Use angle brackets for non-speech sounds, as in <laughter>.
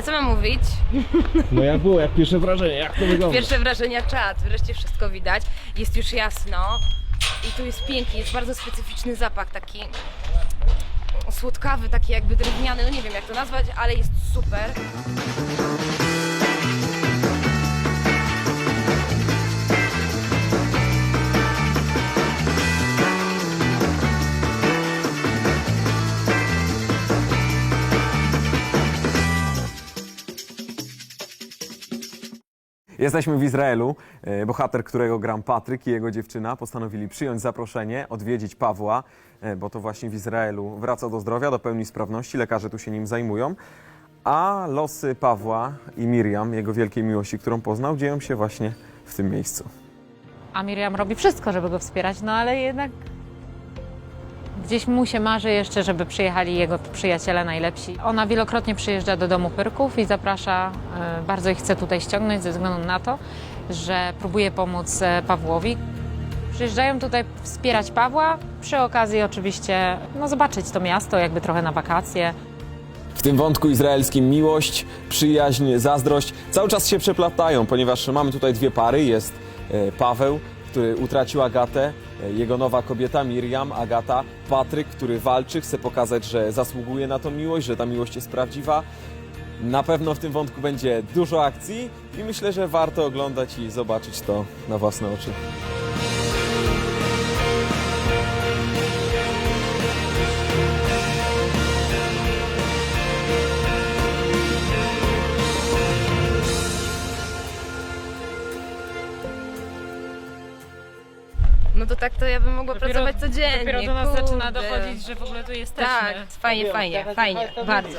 A co mam mówić? <laughs> No jak było, jak pierwsze wrażenie, jak to wygląda? Pierwsze wrażenia czat, wreszcie wszystko widać. Jest już jasno i tu jest pięknie, jest bardzo specyficzny zapach, taki słodkawy, taki jakby drewniany, no nie wiem jak to nazwać, ale jest super. Jesteśmy w Izraelu. E, Bohater, którego gram Patryk i jego dziewczyna postanowili przyjąć zaproszenie, odwiedzić Pawła, e, bo to właśnie w Izraelu wraca do zdrowia, do pełni sprawności. Lekarze tu się nim zajmują. A losy Pawła i Miriam, jego wielkiej miłości, którą poznał, dzieją się właśnie w tym miejscu. A Miriam robi wszystko, żeby go wspierać, no ale jednak gdzieś mu się marzy jeszcze, żeby przyjechali jego przyjaciele najlepsi. Ona wielokrotnie przyjeżdża do domu Pyrków i zaprasza, e, bardzo ich chce tutaj ściągnąć ze względu na to, że próbuje pomóc e, Pawłowi. Przyjeżdżają tutaj wspierać Pawła, przy okazji oczywiście no, zobaczyć to miasto, jakby trochę na wakacje. W tym wątku izraelskim miłość, przyjaźń, zazdrość cały czas się przeplatają, ponieważ mamy tutaj dwie pary. Jest e, Paweł, który utracił Agatę, jego nowa kobieta Miriam, Agata, Patryk, który walczy, chce pokazać, że zasługuje na tą miłość, że ta miłość jest prawdziwa. Na pewno w tym wątku będzie dużo akcji i myślę, że warto oglądać i zobaczyć to na własne oczy. No to tak to ja bym mogła pracować codziennie. Dopiero do nas kurde. zaczyna dochodzić, że w ogóle tu jesteśmy. Tak, fajnie, fajnie, fajnie, bardzo.